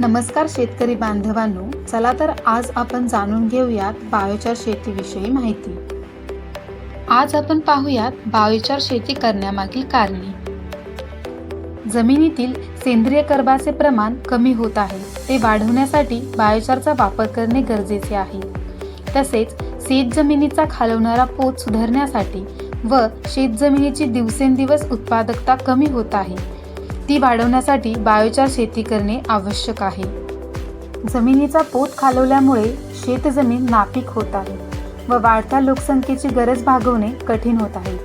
नमस्कार शेतकरी बांधवांनो चला तर आज आपण जाणून घेऊयात बायोचार शेतीविषयी माहिती. आज आपण पाहूयात बायोचार शेती करण्यामागील कारणे. जमिनीतील सेंद्रिय कर्बाचे प्रमाण कमी होत आहे ते वाढवण्यासाठी बायोचारचा वापर करणे गरजेचे आहे. तसेच शेत जमिनीचा खालवणारा पोत सुधारण्यासाठी व शेत जमिनीची दिवसेंदिवस उत्पादकता कमी होत आहे ती वाढवण्यासाठी बायोचार शेती करणे आवश्यक आहे. जमिनीचा पोत खालवल्यामुळे शेतजमीन नापीक होत आहे व वाढत्या लोकसंख्येची गरज भागवणे कठीण होत आहे.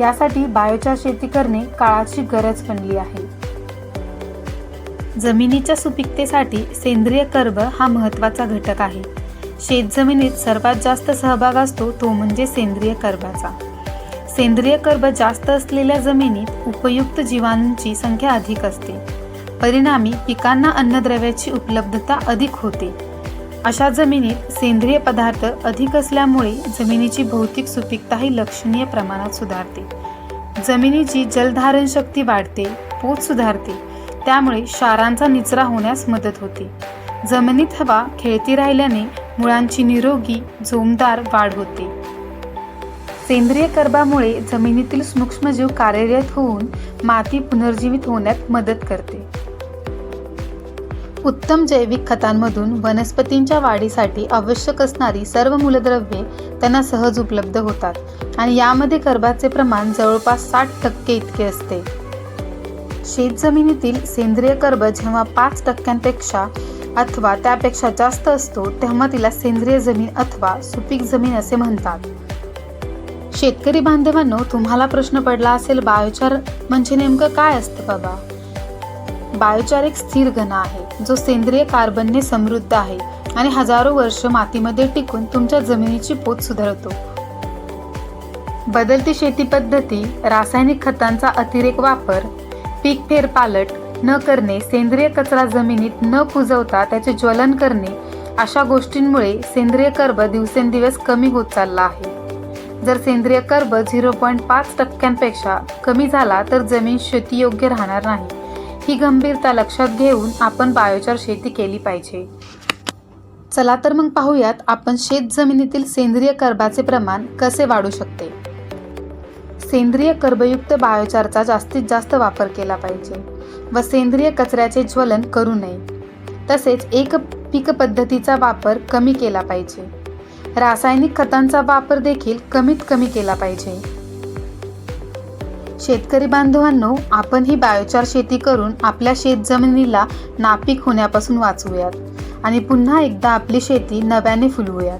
यासाठी बायोचार शेती करणे काळाची गरज बनली आहे. जमिनीच्या सुपीकतेसाठी सेंद्रिय कर्ब हा महत्त्वाचा घटक आहे. शेतजमिनीत सर्वात जास्त सहभाग असतो तो म्हणजे सेंद्रिय कर्बाचा. सेंद्रिय कर्ब जास्त असलेल्या जमिनीत उपयुक्त जीवाणूंची संख्या अधिक असते. परिणामी पिकांना अन्नद्रव्याची उपलब्धता अधिक होते. अशा जमिनीत सेंद्रिय पदार्थ अधिक असल्यामुळे जमिनीची भौतिक सुपीकताही लक्षणीय प्रमाणात सुधारते. जमिनीची जलधारण शक्ती वाढते पोत सुधारते त्यामुळे क्षारांचा निचरा होण्यास मदत होते. जमिनीत हवा खेळती राहिल्याने मुळांची निरोगी जोमदार वाढ होते. सेंद्रिय कर्बामुळे जमिनीतील सूक्ष्मजीव कार्यरत होऊन माती पुनर्जीवित होण्यात मदत करते. उत्तम जैविक खतांमधून वनस्पतींच्या वाढीसाठी आवश्यक असणारी सर्व मूलद्रव्ये त्यांना सहज उपलब्ध होतात आणि यामध्ये कर्बाचे प्रमाण जवळपास साठ टक्के इतके असते. शेतजमिनीतील सेंद्रिय कर्ब जेव्हा पाच टक्क्यांपेक्षा अथवा त्यापेक्षा जास्त असतो तेव्हा तिला सेंद्रिय जमीन अथवा सुपीक जमीन असे म्हणतात. शेतकरी बांधवांनो तुम्हाला प्रश्न पडला असेल बायोचार म्हणजे नेमकं काय असतं बाबा? बायोचार एक स्थिर घन आहे जो सेंद्रिय कार्बनने समृद्ध आहे आणि हजारो वर्ष मातीमध्ये टिकून तुमच्या जमिनीची पोत सुधारतो. बदलती शेती पद्धती रासायनिक खतांचा अतिरेक वापर पीक फेरपालट न करणे सेंद्रिय कचरा जमिनीत न कुजवता त्याचे ज्वलन करणे अशा गोष्टींमुळे सेंद्रिय कर्ब दिवसेंदिवस कमी होत चालला आहे. जर सेंद्रिय कर्ब झिरो पॉईंट पाच टक्क्यांपेक्षा कमी झाला तर जमीन शेतीयोग्य राहणार नाही. ही गंभीरता लक्षात घेऊन आपण बायोचार शेती केली पाहिजे. चला तर मग पाहूयात आपण शेत जमिनीतील सेंद्रिय कर्बाचे प्रमाण कसे वाढू शकते. सेंद्रिय कर्बयुक्त बायोचारचा जास्तीत जास्त वापर केला पाहिजे व सेंद्रिय कचऱ्याचे ज्वलन करू नये. तसेच एक पीक पद्धतीचा वापर कमी केला पाहिजे. रासायनिक खतांचा वापर देखील कमीत कमी केला पाहिजे. शेतकरी बांधवांनो आपण ही बायोचार शेती करून आपल्या शेतजमिनीला नापीक होण्यापासून वाचवूयात आणि पुन्हा एकदा आपली शेती नव्याने फुलवूयात.